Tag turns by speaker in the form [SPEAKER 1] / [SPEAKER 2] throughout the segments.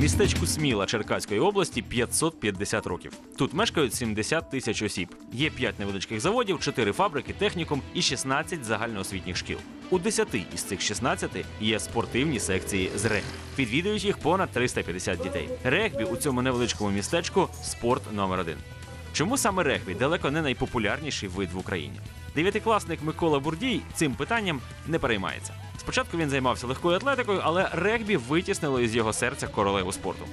[SPEAKER 1] Містечку Сміла Черкаської області 550 років. Тут мешкають 70 тисяч осіб. Є 5 невеличких заводів, 4 фабрики, технікум і 16 загальноосвітніх шкіл. У 10 із цих 16 є спортивні секції з регбі. Відвідують їх понад 350 дітей. Регбі у цьому невеличкому містечку спорт номер один. Чому саме регбі далеко не найпопулярніший вид в Україні? Дев'ятикласник Микола Бурдій цим питанням не переймається. Спочатку він займався легкою атлетикою, але регбі витіснило із його серця королеву спорту.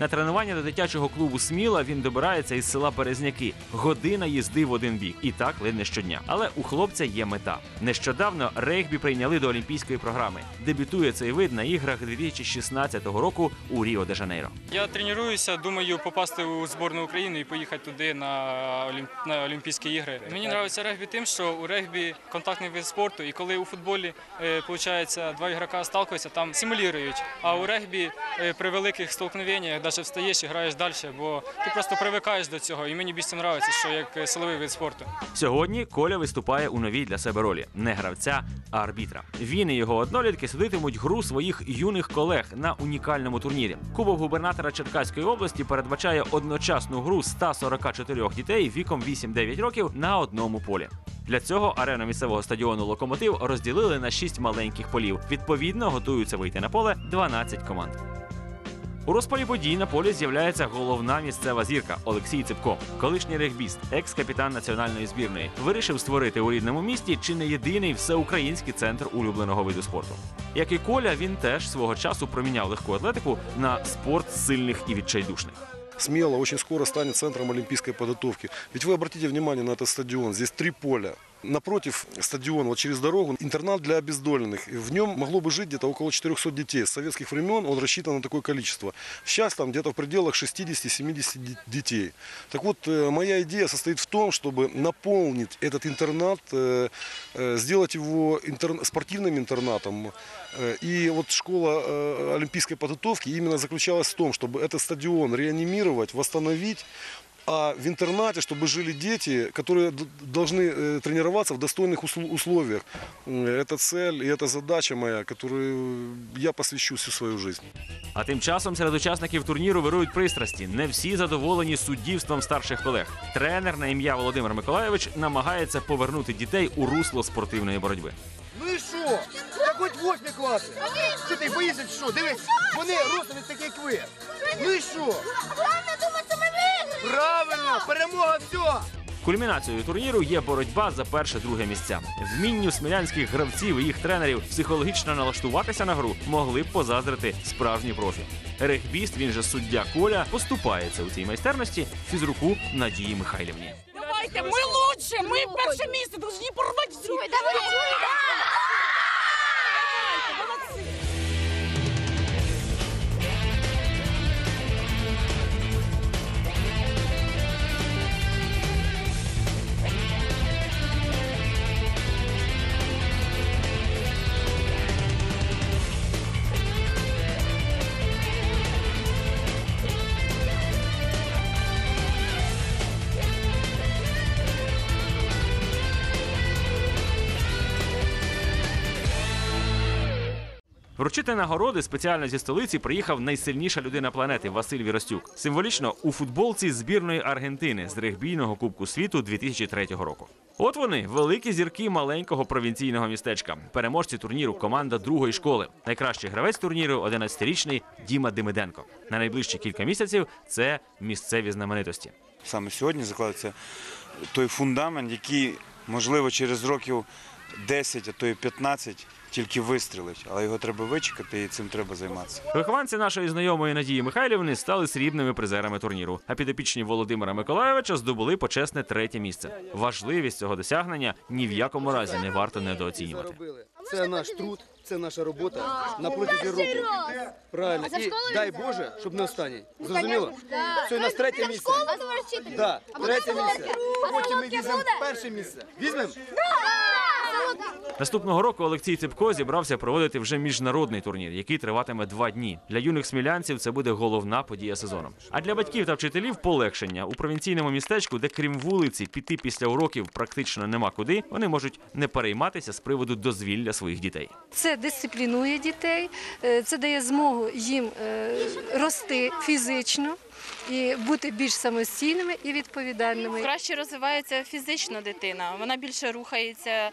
[SPEAKER 1] На тренування до дитячого клубу Сміла він добирається із села Березняки. Година їзди в один бік. І так лине щодня. Але у хлопця є мета. Нещодавно регбі прийняли до олімпійської програми. Дебютує цей вид на іграх 2016 року у Ріо де Жанейро.
[SPEAKER 2] Я тренуюся, думаю попасти у збірну України і поїхати туди на, Олімп... на Олімпійські ігри. Мені подобається регбі тим, що у регбі контактний вид спорту, і коли у футболі е, виходить, два ігрока сталкуються, там симулюють. А у регбі е, при великих столкновеннях навіть встаєш і граєш далі, бо ти просто привикаєш до цього. І мені більше подобається, що як силовий вид спорту.
[SPEAKER 1] Сьогодні Коля виступає у новій для себе ролі не гравця, а арбітра. Він і його однолітки судитимуть гру своїх юних колег на унікальному турнірі. Кубок губернатора Черкаської області передбачає одночасну гру 144 дітей віком 8-9 років на одному полі. Для цього арену місцевого стадіону Локомотив розділили на 6 маленьких полів. Відповідно, готуються вийти на поле 12 команд. У розпалі подій на полі з'являється головна місцева зірка Олексій Ципко, колишній регбіст, екс-капітан національної збірної. Вирішив створити у рідному місті чи не єдиний всеукраїнський центр улюбленого виду спорту. Як і Коля, він теж свого часу проміняв легку атлетику на спорт сильних і відчайдушних.
[SPEAKER 3] Смело очень скоро станет центром олимпийской подготовки. Ведь вы обратите внимание на этот стадион. Здесь три поля. Напротив стадиона, вот через дорогу, интернат для обездоленных. В нем могло бы жить где-то около 400 детей. С советских времен он рассчитан на такое количество. Сейчас там где-то в пределах 60-70 де- детей. Так вот, э, моя идея состоит в том, чтобы наполнить этот интернат, э, э, сделать его спортивным интернатом. И вот школа олимпийской подготовки именно заключалась в том, чтобы этот стадион реанимировать, восстановить, а в интернате, чтобы жили дети, которые д- должны э, тренироваться в достойных усл- условиях. М, Это цель и это задача моя, которую я посвящу всю свою жизнь.
[SPEAKER 1] А тим часом серед учасників турніру вирують пристрасті. Не всі задоволені суддівством старших колег. Тренер на ім'я Володимир Миколайович намагається повернути дітей у русло спортивної боротьби.
[SPEAKER 4] Ну і що? Так хоч восьмі класи. Що ти боїшся, чи що? Дивись, вони ростом такі, як ви. Ну і що? Правильно, перемога все.
[SPEAKER 1] Кульмінацією турніру є боротьба за перше-друге місця. Вмінню смілянських гравців і їх тренерів психологічно налаштуватися на гру могли б позаздрити справжні профі. Регбіст, він же суддя Коля, поступається у цій майстерності фізруку Надії Михайлівні.
[SPEAKER 5] Давайте, ми лучше, ми перше місце, должны порвати всю.
[SPEAKER 1] Вручити нагороди спеціально зі столиці приїхав найсильніша людина планети Василь Віростюк. Символічно у футболці збірної Аргентини з регбійного Кубку світу 2003 року. От вони великі зірки маленького провінційного містечка. Переможці турніру команда другої школи. Найкращий гравець турніру 11-річний Діма Демиденко. На найближчі кілька місяців це місцеві знаменитості.
[SPEAKER 6] саме сьогодні закладеться той фундамент, який, можливо, через років 10, а то й 15 тільки вистрілить, але його треба вичекати і цим треба займатися.
[SPEAKER 1] Вихованці нашої знайомої Надії Михайлівни стали срібними призерами турніру. А підопічні Володимира Миколайовича здобули почесне третє місце. Важливість цього досягнення ні в якому разі не варто недооцінювати.
[SPEAKER 4] Це наш труд, це наша робота на протязі року. Правильно. І дай Боже, щоб не останній. Зрозуміло? Це у нас третє місце. Да, третє місце. Потім ми візьмемо перше місце. Візьмемо?
[SPEAKER 1] Наступного року Олексій Ципко зібрався проводити вже міжнародний турнір, який триватиме два дні. Для юних смілянців це буде головна подія сезону. А для батьків та вчителів полегшення у провінційному містечку, де крім вулиці піти після уроків практично нема куди, вони можуть не перейматися з приводу дозвілля своїх дітей.
[SPEAKER 7] Це дисциплінує дітей, е, це дає змогу їм е, рости фізично і бути більш самостійними і відповідальними.
[SPEAKER 8] Краще розвивається фізично дитина. Вона більше рухається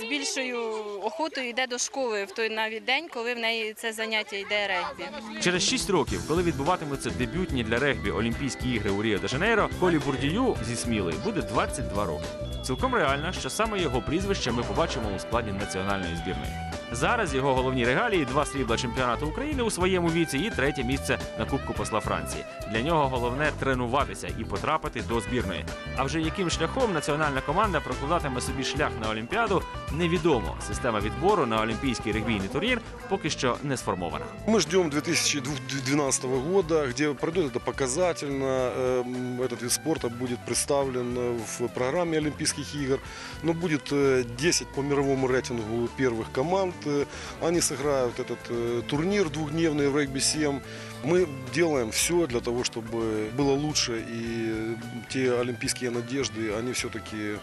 [SPEAKER 8] з більшою охотою йде до школи в той навіть день, коли в неї це заняття йде регбі.
[SPEAKER 1] Через 6 років, коли відбуватимуться дебютні для регбі Олімпійські ігри у Ріо де Жанейро, Колі Бурдію зі Сміли буде 22 роки. Цілком реально, що саме його прізвище ми побачимо у складі національної збірної. Зараз його головні регалії два срібла чемпіонату України у своєму віці і третє місце на Кубку посла Франції. Для нього головне тренуватися і потрапити до збірної. А вже яким шляхом національна команда прокладатиме собі шлях на Олімпіаду, невідомо. Система відбору на олімпійський регбійний турнір поки що не сформована.
[SPEAKER 3] Мы ждем 2012 года, где пройдет это показательно. эм, Этот вид спорта будет представлен э, в программе Олимпийских игр. Но будет э, 10 по мировому рейтингу первых команд. Э, Они сыграют этот э, турнир двухдневный в регби-7. Мы делаем все для того, чтобы было лучше. И э, те олимпийские надежды, они все-таки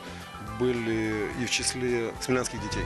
[SPEAKER 3] были и в числе смелянских детей.